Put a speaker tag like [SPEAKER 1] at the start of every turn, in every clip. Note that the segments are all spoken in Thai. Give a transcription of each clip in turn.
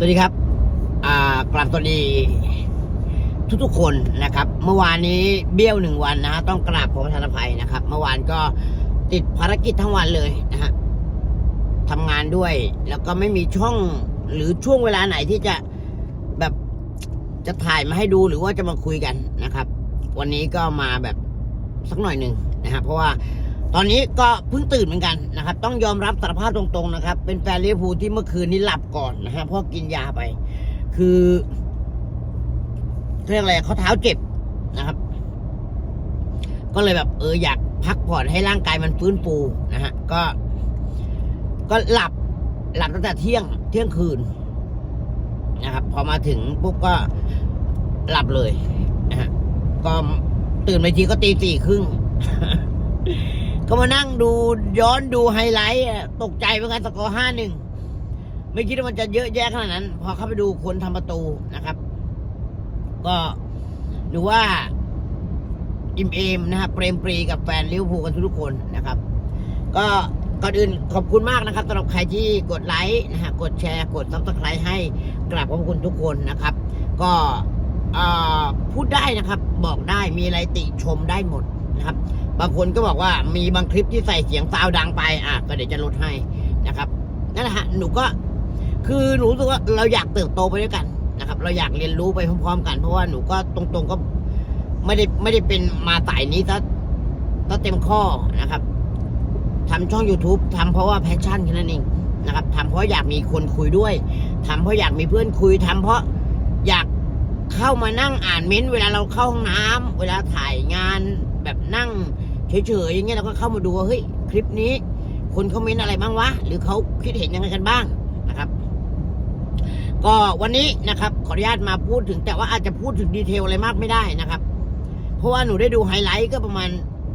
[SPEAKER 1] สวัสดีครับอ่ากลับสวัสดีทุกๆคนนะครับ เมื่อวานนี้เบี้ยวหนึ่งวันนะฮะต้องกราบขอประทานอภัยนะครับ เมื่อวานก็ติดภารกิจทั้งวันเลยนะฮะทำงานด้วย แล้วก็ไม่มีช่องหรือช่วงเวลาไหนที่จะแบบจะถ่ายมาให้ดูหรือว่าจะมาคุยกันนะครับ วันนี้ก็มาแบบสักหน่อยหนึ่งนะฮะเพราะว่า ตอนนี้ก็เพิ่งตื่นเหมือนกันนะครับ ต้องยอมรับสารภาพตรงๆนะครับ เป็นแฟนลิเวอร์พูลที่เมื่อคืนนี้หลับก่อนนะฮะเพราะกินยาไป คือเรียกอะไรเขาเท้าเจ็บนะครับ ก็เลยแบบเอออยากพักผ่อนให้ร่างกายมันฟื้นฟูนะฮะก็ ก็หลับหลับตั้งแต่เที่ยงเที่ยงคืนนะครับ พอมาถึงปุ๊บก็หลับเลยนะฮะก็ตื่นไปทีก็ตีสี่ครึ่ง ก็มานั่งดูย้อนดูไฮไลท์ตกใจเหมือนกันสกอร์ห้าหนึ่งไม่คิดว่ามันจะเยอะแยะขนาดนั้น พอเข้าไปดูคนทำประตูนะครับ ก็ดูว่าอิมเอมนะครับเปรมปรีกับแฟนลิเวอร์พูลกันทุกคนนะครับ ก็ก่อนอื่นขอบคุณมากนะครับสำหรับใครที่กดไลค์นะฮะกดแชร์กดซับสไครต์ให้กราบขอบคุณทุกคนนะครับ ก็พูดได้นะครับ บอกได้มีอะไรติชมได้หมดนะครับ บางคนก็บอกว่ามีบางคลิปที่ใส่เสียงซาวดังไป อะ ก็เดี๋ยวจะลดให้นะครับนั่นแหละฮะหนูก็คือหนูรู้สึกว่าเราอยากเติบโตไปด้วยกันนะครับ เราอยากเรียนรู้ไปพร้อม ๆ กัน เพราะว่าหนูก็ตรงๆก็ไม่ได้ไม่ได้เป็นมาสายนี้ซะซะเต็มข้อนะครับทำช่อง YouTube ทำเพราะว่าแพชชั่นแค่นั้นเองนะครับทำเพราะอยากมีคนคุยด้วยทำเพราะอยากมีเพื่อนคุยทำเพราะอยากเข้ามานั่งอ่านเม้นเวลาเราเข้าห้องน้ำเวลาถ่ายงาน เฉยๆอย่างเงี้ยเราก็เข้ามาดูว่าเฮ้ยคลิปนี้ คนคอมเมนต์อะไรบ้างวะ หรือเขาคิดเห็นยังไงกันบ้างนะครับ ก็วันนี้นะครับ ขออนุญาตมาพูดถึง แต่ว่าอาจจะพูดถึงดีเทลอะไรมากไม่ได้นะครับ เพราะว่าหนูได้ดูไฮไลท์ก็ประมาณ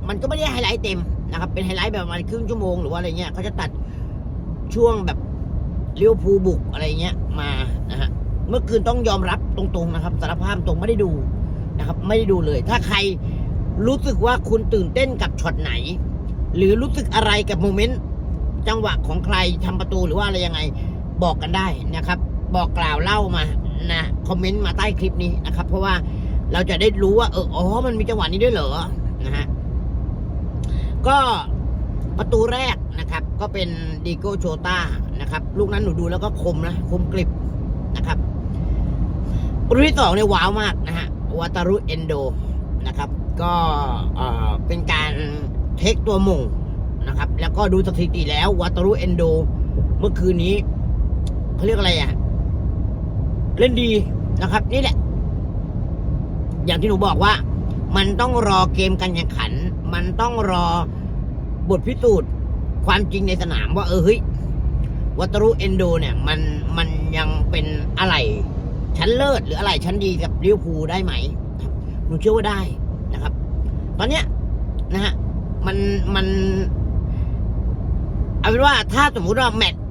[SPEAKER 1] มันก็ไม่ได้ไฮไลท์เต็มนะครับ เป็นไฮไลท์แบบประมาณครึ่งชั่วโมงหรือว่าอะไรเงี้ยเขาจะตัดช่วงแบบเลี้ยวภูบุกอะไรเงี้ยมานะฮะเมื่อคืนต้องยอมรับตรงๆนะครับสารภาพตรงไม่ได้ดูนะครับ ไม่ได้ดูเลย ถ้าใคร รู้สึกว่าคุณตื่นเต้นกับช็อตไหน หรือรู้สึกอะไรกับโมเมนต์จังหวะของใครทำประตูหรือว่าอะไรยังไง บอกกันได้นะครับ บอกกล่าวเล่ามานะคอมเมนต์มาใต้คลิปนี้นะครับ เพราะว่าเราจะได้รู้ว่าเอออ๋อมันมีจังหวะนี้ด้วยเหรอนะฮะก็ประตูแรกนะครับ ก็เป็นดีโก้โชต้านะครับ ลูกนั้นหนูดูแล้วก็คมนะคมกริบนะครับประตูที่สองเนี่ยว้าวมากนะฮะวาตารุเอนโดนะครับ ก็เป็นการเทคตัวหมงนะครับ แล้วก็ดูสถิติแล้ววัตรุเอนโด เมื่อคืนนี้เขาเรียกอะไรอะ เล่นดีนะครับ นี่แหละ อย่างที่หนูบอกว่า มันต้องรอเกมการแข่งขัน มันต้องรอบทพิสูจน์ความจริงในสนามว่าเออเฮ้ยวัตรุเอนโดเนี่ยมันมันยังเป็นอะไรชั้นเลิศหรืออะไรชั้นดีกับลิเวอร์พูลได้ไหมหนูเชื่อว่าได้ ตอนเนี้ยนะฮะมันมันเอาเป็นว่าถ้าสมมติว่าแมตช์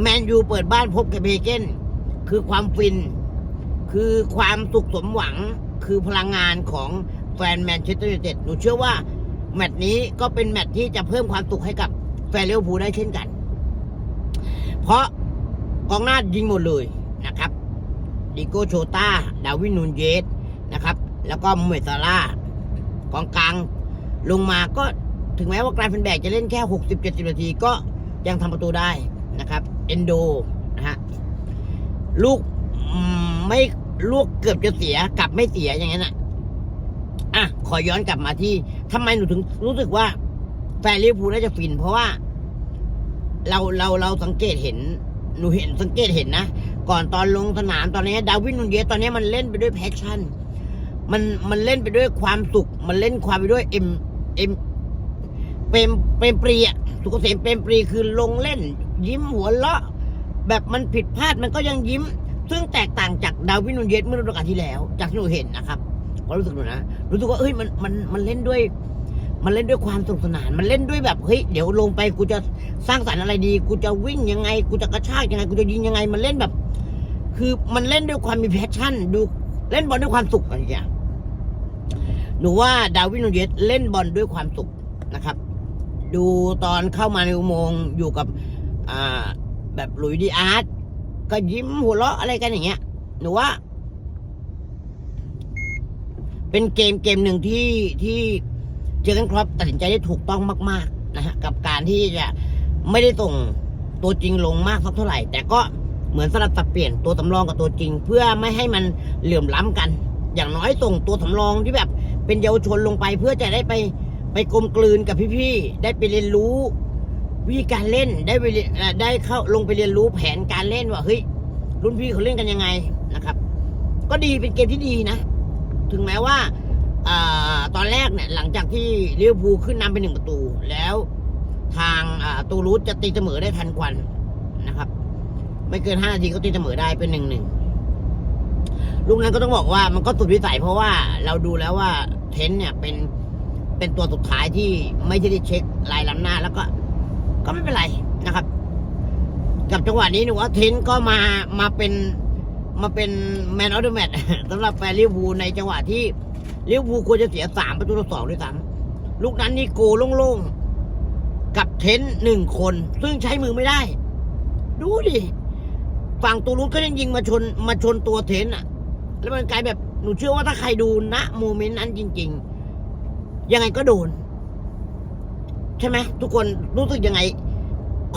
[SPEAKER 1] แมนยูเปิดบ้านพบกับเบเกนคือความฟิน คือความสุขสมหวังคือพลังงานของแฟนแมนเชสเตอร์ยูไนเต็ดหนูเชื่อว่า แมตช์นี้ก็เป็นแมตช์ที่จะเพิ่มความสุขให้กับแฟนเลี้ยวภูได้เช่นกัน เพราะกองหน้ายิงหมดเลยนะครับดิโกโชตาดาวินนูนเยสนะครับ แล้วก็มูเมซาร่า กองกลางลงมาก็ถึงแม้ว่ากลายเป็นแบกจะเล่นแค่ 60 70 นาทีก็ยังทำประตูได้นะครับเอนโดนะฮะลูกไม่ลูกเกือบจะเสียกลับไม่เสียอย่างนั้นอะอะขอย้อนกลับมาที่ทำไมหนูถึงรู้สึกว่าแฟนลิเวอร์พูลน่าจะฟิน เพราะว่า เราเราเราสังเกตเห็นหนูเห็นสังเกตเห็นนะ ก่อนตอนลงสนามตอนนี้ ดาวินนูนเยสตอนนี้มันเล่นไปด้วยแพชชั่น มันมันเล่นไปด้วยความสุข มันเล่นความไปด้วยเอ็มเอ็มเปรมเปรมปรีอะสุกเกษมเปรมปรีคือลงเล่น ยิ้มหัวเราะ แบบมันผิดพลาดมันก็ยังยิ้ม ซึ่งแตกต่างจากดาวินนูนเยสเมื่อฤดูกาลที่แล้ว จากที่หนูเห็นนะครับความรู้สึกหนูนะรู้สึกว่าเอ้ยมันมันมันเล่นด้วย มันเล่นด้วยความสนุกสนาน มันเล่นด้วยแบบเฮ้ยเดี๋ยวลงไปกูจะสร้างสรรค์อะไรดี กูจะวิ่งยังไง กูจะกระชากยังไงกูจะยิงยังไง มันเล่นแบบ คือมันเล่นด้วยความมีแพชชั่น ดูเล่นบอลด้วยความสุขอะไรอย่าง หนูว่าดาวินนูเยสเล่นบอลด้วยความสุขนะครับ ดูตอนเข้ามาในอุโมงค์อยู่กับอ่าแบบหลุยดีอาร์ตก็ยิ้มหัวเราะอะไรกันอย่างเงี้ย หนูว่า เป็นเกมเกมหนึ่งที่ที่เจอกันครับตัดสินใจได้ถูกต้องมาก ๆ นะฮะกับการที่จะไม่ได้ส่งตัวจริงลงมากสักเท่าไหร่ แต่ก็เหมือนสลับสับเปลี่ยนตัวสำรองกับตัวจริง เพื่อไม่ให้มันเหลื่อมล้ำกัน อย่างน้อยส่งตัวสำรองที่แบบ เป็นเยาวชนลงไปเพื่อจะได้ไปไปกลมกลืนกับพี่ๆได้ไปเรียนรู้วิธีการเล่นได้ไปได้เข้าลงไปเรียนรู้แผนการเล่นว่าเฮ้ยรุ่นพี่เขาเล่นกันยังไงนะครับ ก็ดีเป็นเกมที่ดีนะ ถึงแม้ว่าอตอนแรกเนี่ยหลังจากที่เลิเวอร์พูขึ้นนำไปหนึ่งประตู แล้วทางตูรูสจะตีเสมอได้ทันควันนะครับ ไม่เกินห้านาทีก็ตีเสมอได้เป็นหนึ่งหนึ่ง ลูกนั้นก็ต้องบอกว่ามันก็สุดวิสัยเพราะว่าเราดูแล้วว่าเทนเนี่ยเป็นเป็นตัวสุดท้ายที่ไม่ได้เช็คลายล้ำหน้าแล้วก็ ก็ไม่เป็นไรนะครับ กับจังหวะนี้หนูว่าเทนก็มามาเป็นมาเป็นแมนออเดอะแมตสำหรับแฟนลิเวอร์พูลในจังหวะที่ลิเวอร์พูลควรจะเสียสามประตูต่อสองด้วยซ้ำลูกนั้นนี่โกโล่งๆ กับเทนหนึ่งคน ซึ่งใช้มือไม่ได้ ดูดิ ฝั่งตูรุสก็ยังยิงมาชนมาชนตัวเทนอะ แล้วมันกลายแบบหนูเชื่อว่าถ้าใครดูณโมเมนต์นั้นจริง ๆ ยังไงก็โดน ใช่ไหมทุกคนรู้สึกยังไง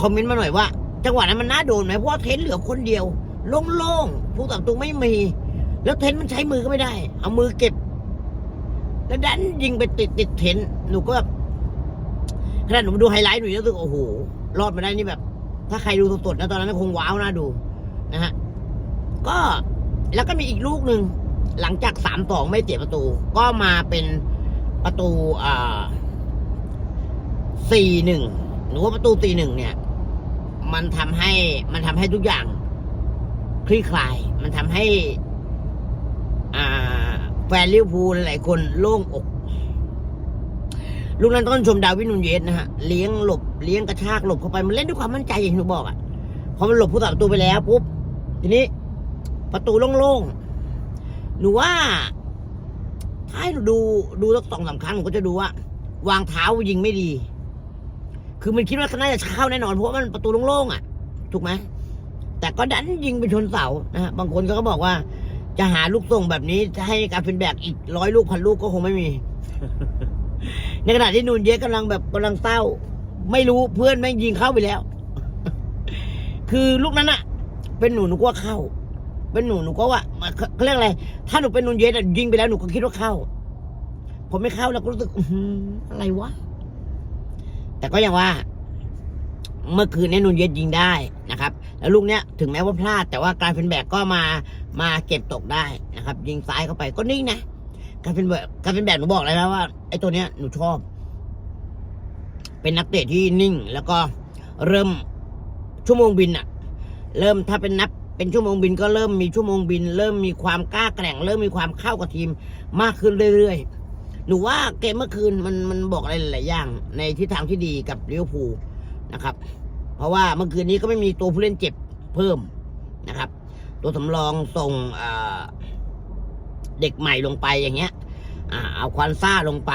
[SPEAKER 1] คอมเมนต์มาหน่อยว่า จังหวะนั้นมันน่าโดนไหมเพราะเทนเหลือคนเดียว โล่งๆผู้ต่อตูไม่มี แล้วเทนมันใช้มือก็ไม่ได้ เอามือเก็บ แล้วดันยิงไปติดติดเทนหนูก็แบบขณะหนูมาดูไฮไลท์หนูรู้สึกโอ้โหรอดมาได้นี่แบบ ถ้าใครดูสดๆนะตอนนั้นคงว้าวน่าดูนะฮะก็ แล้วก็มีอีกลูกหนึ่งหลังจากสามสองไม่เสียประตู ก็มาเป็นประตูอ่าสี่หนึ่งหนูว่าประตูสี่หนึ่งเนี่ย มันทำให้มันทำให้ทุกอย่างคลี่คลาย มันทำให้อ่าแฟนลิเวอร์พูลหลายคนโล่งอกลูกนั้นต้องชมดาวินนูนเยสนะฮะเลี้ยงหลบเลี้ยงกระชากหลบเข้าไปมันเล่นด้วยความมั่นใจอย่างที่หนูบอกอะ่ะพอมันหลบผู้ตัดประตูไปแล้วปุ๊บทีนี้ ประตูโล่งๆ หนูว่า ถ้าให้หนูดูดูสักสองสามครั้งหนูก็จะดูว่า วางเท้ายิงไม่ดี คือมันคิดว่าน่าจะเข้าแน่นอนเพราะมันประตูโล่งๆอะ ถูกไหมแต่ก็ดันยิงไปชนเสานะฮะบางคนก็บอกว่า จะหาลูกส่งแบบนี้ให้การเป็นแบกอีกร้อยลูกพันลูกก็คงไม่มี ในขณะที่นูนเยสกำลังแบบกำลังเศร้า ไม่รู้เพื่อนแม่งยิงเข้าไปแล้ว คือลูกนั้นอะเป็นหนูหนูกว่าเข้า เป็นหนูหนูก็ว่าเขาเรียกอะไร ถ้าหนูเป็นนูนเยสอะยิงไปแล้วหนูก็คิดว่าเข้า ผมไม่เข้าแล้วก็รู้สึกอือะไรวะ แต่ก็อย่างว่า เมื่อคืนนี้นูนเยสยิงได้นะครับ แล้วลูกเนี้ยถึงแม้ว่าพลาด แต่ว่าการเป็นแบกก็มามาเก็บตกได้นะครับ ยิงซ้ายเข้าไปก็นิ่งนะการเป็นแบบการเป็นแบบหนูบอกเลยนะว่าไอ้ตัวเนี้ยหนูชอบ เป็นนักเตะที่นิ่ง แล้วก็เริ่มชั่วโมงบินอะเริ่มถ้าเป็นนับ เป็นชั่วโมงบินก็เริ่มมีชั่วโมงบิน เริ่มมีความกล้าแกร่ง เริ่มมีความเข้ากับทีมมากขึ้นเรื่อยๆหนูว่าเกมเมื่อคืนมันมันบอกอะไรหลายอย่าง ในทิศทางที่ดีกับลิเวอร์พูลนะครับ เพราะว่าเมื่อคืนนี้ก็ไม่มีตัวผู้เล่นเจ็บเพิ่มนะครับ ตัวสำรองส่งเด็กใหม่ลงไปอย่างเงี้ยเอาควานซ่าลงไป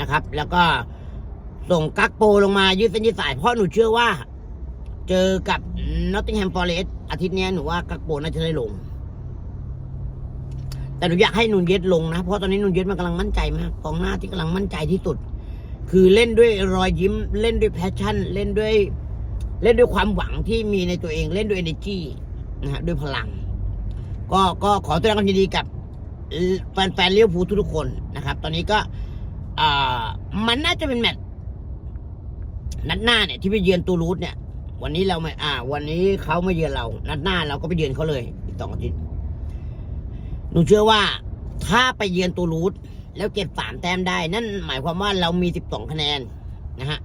[SPEAKER 1] นะครับ แล้วก็ส่งกักโปลงมายืดเส้นยืดสายเพราะหนูเชื่อว่า เจอกับ นอตติงแฮมฟอร์เรสอาทิตย์นี้หนูว่ากักโปน่าจะได้ลง แต่หนูอยากให้นูนเย็ดลงนะ เพราะตอนนี้นูนเย็ดมันกำลังมั่นใจมากกองหน้าที่กำลังมั่นใจที่สุด คือเล่นด้วยรอยยิ้ม เล่นด้วยแพชชั่น เล่นด้วย เล่นด้วยความหวังที่มีในตัวเองเล่นด้วย energy นะฮะด้วยพลัง ก็ก็ขอแสดงความยินดีกับแฟนแฟนเลี้ยวภูลทุกๆคนนะครับ ตอนนี้ก็มันน่าจะเป็นแมตช์นัดหน้าเนี่ยที่ไปเยือนตูรูสเนี่ย วันนี้เราไม่อ่า วันนี้เขามาเยือนเรา นัดหน้าเราก็ไปเยือนเขาเลย อีกสองอาทิตย์หนูเชื่อว่า ถ้าไปเยือนตูรูสแล้วเก็บสามแต้มได้ นั่นหมายความว่าเรามีสิบสองคะแนนนะฮะ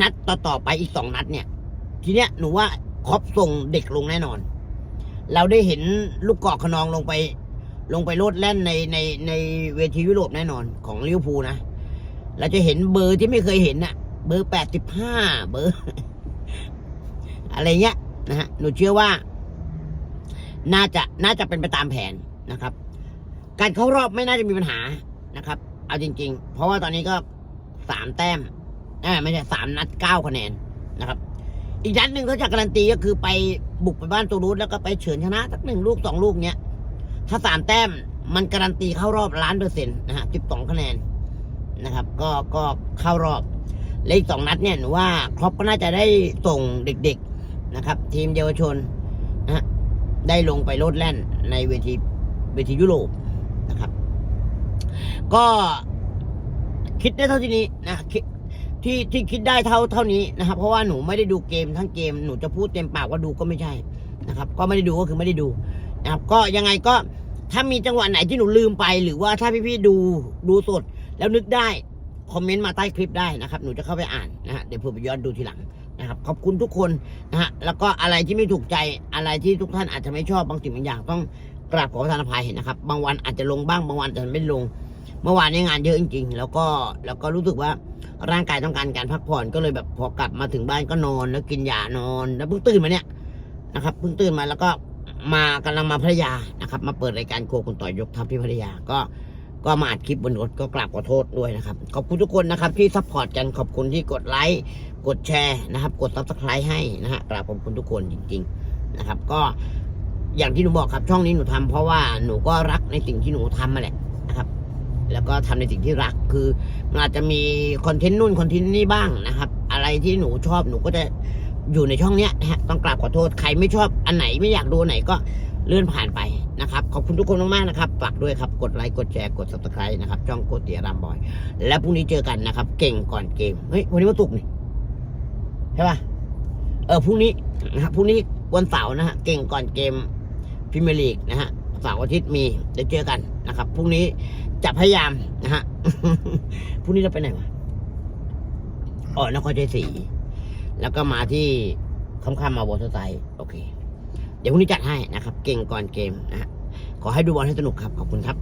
[SPEAKER 1] นัดต่อๆไปอีกสองนัดเนี่ย ทีเนี้ยหนูว่าครอปส่งเด็กลงแน่นอน เราได้เห็นลูกกอกขนองลงไป ลงไปโลดแล่นในในในเวทียุโรปแน่นอนของลิเวอร์พูลนะ เราจะเห็นเบอร์ที่ไม่เคยเห็นน่ะเบอร์แปดสิบห้าเบอร์ อะไรเงี้ยนะฮะหนูเชื่อว่า น่าจะน่าจะเป็นไปตามแผนนะครับ การเข้ารอบไม่น่าจะมีปัญหานะครับ เอาจริง ๆ เพราะว่าตอนนี้ก็สามแต้มไม่ใช่สามนัดเก้าคะแนนนะครับ อีกนัดหนึ่งเขาจะการันตีก็คือไปบุกไปบ้านตูรูสแล้วก็ไปเฉือนชนะสักหนึ่งลูกสองลูกเนี้ยถ้าสามแต้มมันการันตีเข้ารอบล้านเปอร์เซ็นต์นะฮะสิบสองคะแนนนะครับ ก็ก็เข้ารอบ และอีกสองนัดเนี่ยหนูว่าครอปก็น่าจะได้ส่งเด็ก นะครับ ทีมเยาวชนนะฮะได้ลงไปโลดแล่นในเวทีเวทียุโรปนะครับ ก็คิดได้เท่าที่นี้นะคิดที่ที่คิดได้เท่าเท่านี้นะครับ เพราะว่าหนูไม่ได้ดูเกมทั้งเกมหนูจะพูดเต็มปากว่าดูก็ไม่ใช่นะครับ ก็ไม่ได้ดูก็คือไม่ได้ดูนะครับ ก็ยังไงก็ถ้ามีจังหวะไหนที่หนูลืมไป หรือว่าถ้าพี่ๆดูดูสดแล้วนึกได้ คอมเมนต์มาใต้คลิปได้นะครับ หนูจะเข้าไปอ่านนะฮะเดี๋ยวผื่อไปย้อนดูทีหลัง นะครับขอบคุณทุกคนนะฮะแล้วก็อะไรที่ไม่ถูกใจอะไรที่ทุกท่านอาจจะไม่ชอบบางสิ่งบางอย่างต้องกราบขอประทานอภัยนะครับ บางวันอาจจะลงบ้างบางวันอาจจะไม่ลง เมื่อวานนี้งานเยอะจริง ๆ แล้วก็แล้วก็รู้สึกว่าร่างกายต้องการการพักผ่อนก็เลยแบบพอกลับมาถึงบ้านก็นอนแล้วกินยานอน แล้วเพิ่งตื่นมาเนี่ยนะครับเพิ่งตื่นมาแล้วก็มากำลังมาพัทยานะครับ มาเปิดรายการโคคุณต่อยยกทัพที่พัทยาก็ ก็มาอัดคลิปบนรถก็กราบขอโทษด้วยนะครับ ขอบคุณทุกคนนะครับที่ซัพพอร์ตกันขอบคุณที่กดไลค์กดแชร์นะครับ กดซับสไครต์ให้นะฮะกราบขอบคุณทุกคนจริง ๆนะครับ ก็อย่างที่หนูบอกครับช่องนี้หนูทำเพราะว่าหนูก็รักในสิ่งที่หนูทำมาแหละนะครับ แล้วก็ทำในสิ่งที่รักคือมันอาจจะมีคอนเทนต์นู่นคอนเทนต์นี่บ้างนะครับ อะไรที่หนูชอบหนูก็จะอยู่ในช่องเนี้ยนะฮะต้องกราบขอโทษใครไม่ชอบอันไหนไม่อยากดูไหนก็เลื่อนผ่านไป นะครับ ขอบคุณทุกคนมากๆนะครับฝากด้วยครับ กดไลค์กดแชร์กด subscribe นะครับช่องโกเตียรามบอย และพรุ่งนี้เจอกันนะครับ เก่งก่อนเกมเฮ้ยวันนี้วันศุกร์นี่ใช่ป่ะเออพรุ่งนี้นะครับพรุ่งนี้วันเสาร์นะฮะเก่งก่อนเกมพรีเมียร์ลีกนะฮะเสาร์อาทิตย์มีเดี๋ยวเจอกันนะครับพรุ่งนี้จะพยายามนะฮะพรุ่งนี้เราไปไหนวะอ๋อนครชัยศรีแล้วก็มาที่ค่ำๆมาวอเตอร์ไซโอเค เดี๋ยวพรุ่งนี้จัดให้นะครับ เก่งก่อนเกมนะฮะขอให้ดูบอลให้สนุกครับ ขอบคุณครับ